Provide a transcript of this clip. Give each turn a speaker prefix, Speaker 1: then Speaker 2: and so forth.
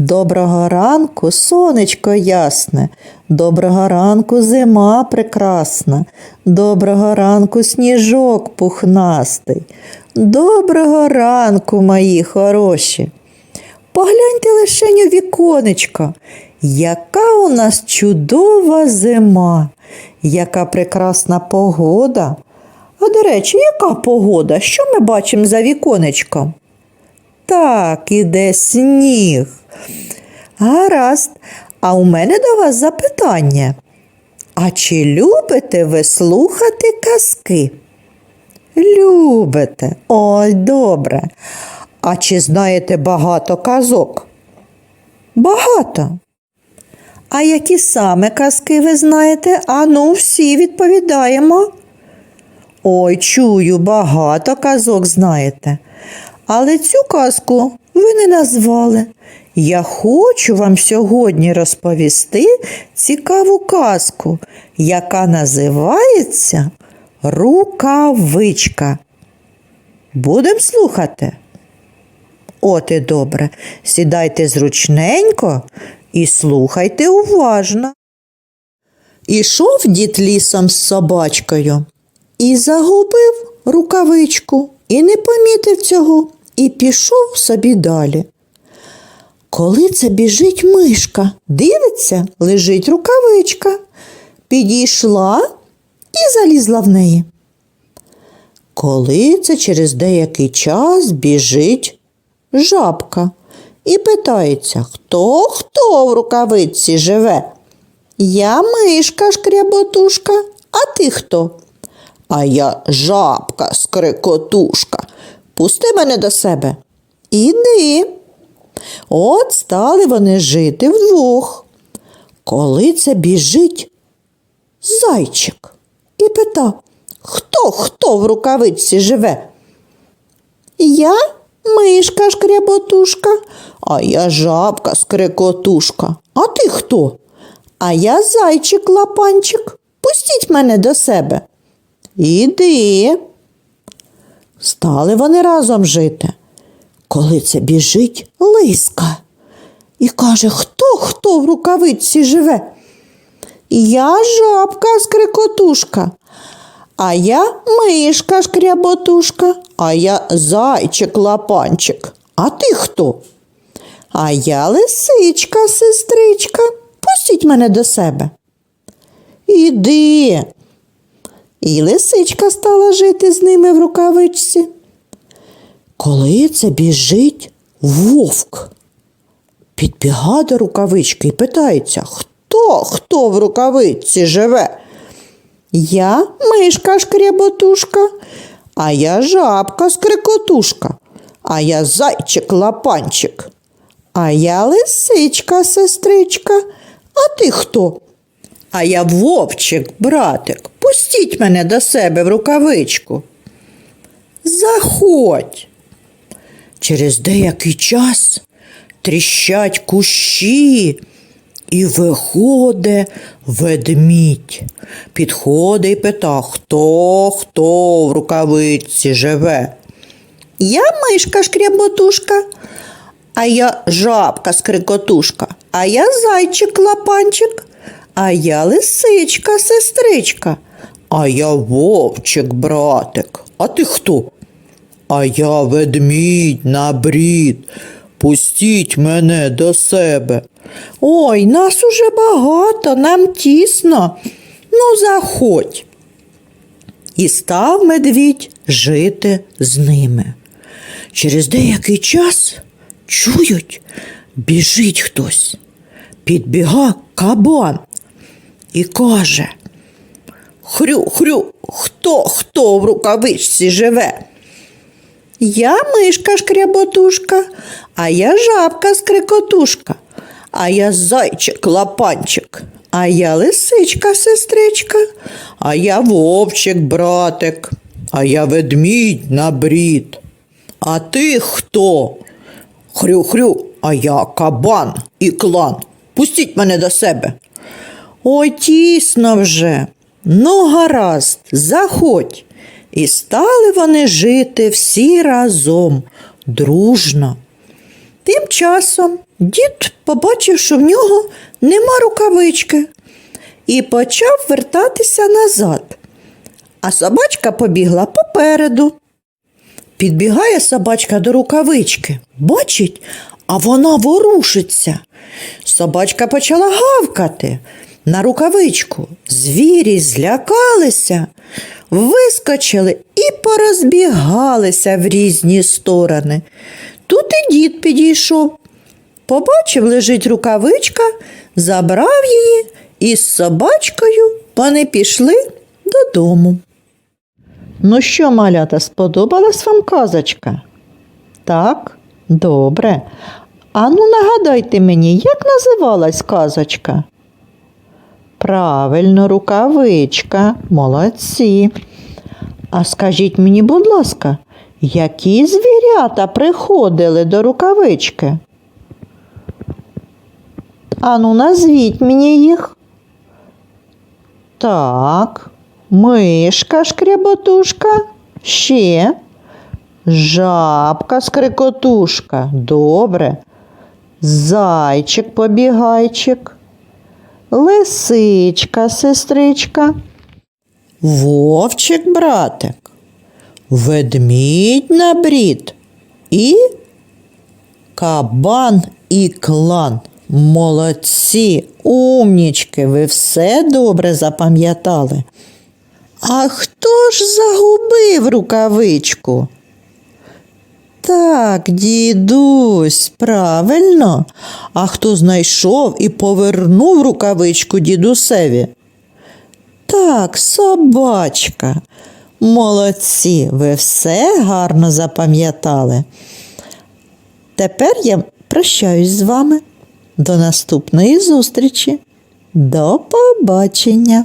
Speaker 1: Доброго ранку, сонечко ясне, доброго ранку, зима прекрасна, доброго ранку, сніжок пухнастий. Доброго ранку, мої хороші. Погляньте лишень у віконечко, яка у нас чудова зима, яка прекрасна погода. А до речі, яка погода? Що ми бачимо за віконечком? Так, іде сніг. Гаразд, а у мене до вас запитання. А чи любите ви слухати казки? Любите. Ой, добре. А чи знаєте багато казок? Багато. А які саме казки ви знаєте? Ану, всі відповідаємо. Ой, чую, багато казок знаєте. Але цю казку ви не назвали. Я хочу вам сьогодні розповісти цікаву казку, яка називається Рукавичка. Будем слухати. От і добре. Сідайте зручненько і слухайте уважно. Ішов дід лісом з собачкою і загубив рукавичку, і не помітив цього, і пішов собі далі. Коли це біжить мишка, дивиться, лежить рукавичка, підійшла і залізла в неї. Коли це через деякий час біжить жабка і питається, хто хто в рукавиці живе? Я мишка шкряботушка, а ти хто? А я жабка скрикотушка. Пусти мене до себе. Іди. От стали вони жити вдвох. Коли це біжить зайчик і питав, хто хто в рукавиці живе? Я мишка шкряботушка, а я жабка скрикотушка. А ти хто? А я зайчик лапанчик. Пустіть мене до себе. Іди. Стали вони разом жити. Коли це біжить лиска і каже, хто хто в рукавиці живе? Я жабка скрикотушка, а я мишка шкряботушка, а я зайчик лапанчик. А ти хто? А я лисичка, сестричка. Пустіть мене до себе. Іди. І лисичка стала жити з ними в рукавичці. Коли це біжить вовк, підбіга до рукавички і питається, хто хто в рукавичці живе? Я мишка шкряботушка, а я жабка скрикотушка, а я зайчик лапанчик, а я лисичка сестричка. А ти хто? А я вовчик, братик. Пустіть мене до себе в рукавичку. Заходь. Через деякий час тріщать кущі, і виходить ведмідь. Підходить і пита, хто хто в рукавиці живе. Я мишка шкряботушка, а я жабка скрикотушка, а я зайчик лапанчик, а я лисичка сестричка, а я вовчик братик. А ти хто? А я ведмідь на брід. Пустіть мене до себе. Ой, нас уже багато, нам тісно. Ну, заходь. І став медвідь жити з ними. Через деякий час чують, біжить хтось. Підбіга кабан і каже Хрю, хрю, хто хто в рукавичці живе? Я мишка шкряботушка, а я жабка скрикотушка, а я зайчик лапанчик, а я лисичка сестричка, а я вовчик братик, а я ведмідь на брід. А ти хто? Хрю-хрю, а я кабан і клан. Пустіть мене до себе. Ой, тісно вже. Ну, гаразд, заходь. І стали вони жити всі разом, дружно. Тим часом дід побачив, що в нього нема рукавички, і почав вертатися назад. А собачка побігла попереду. Підбігає собачка до рукавички, бачить, а вона ворушиться. Собачка почала гавкати на рукавичку. Звірі злякалися, вискочили і порозбігалися в різні сторони. Тут і дід підійшов. Побачив, лежить рукавичка, забрав її і з собачкою вони пішли додому. Ну що, малята, сподобалась вам казочка? Так, добре. Ану, нагадайте мені, як називалась казочка? Правильно, рукавичка. Молодці. А скажіть мені, будь ласка, які звірята приходили до рукавички? Ану, назвіть мені їх. Так, мишка шкряботушка, ще жабка скрикотушка. Добре. Зайчик побігайчик, лисичка сестричка, вовчик братик, ведмідь на брід і кабан і клан. Молодці, умнічки, ви все добре запам'ятали. А хто ж загубив рукавичку? Так, дідусь, правильно. А хто знайшов і повернув рукавичку дідусеві? Так, собачка. Молодці, ви все гарно запам'ятали. Тепер я прощаюсь з вами. До наступної зустрічі. До побачення!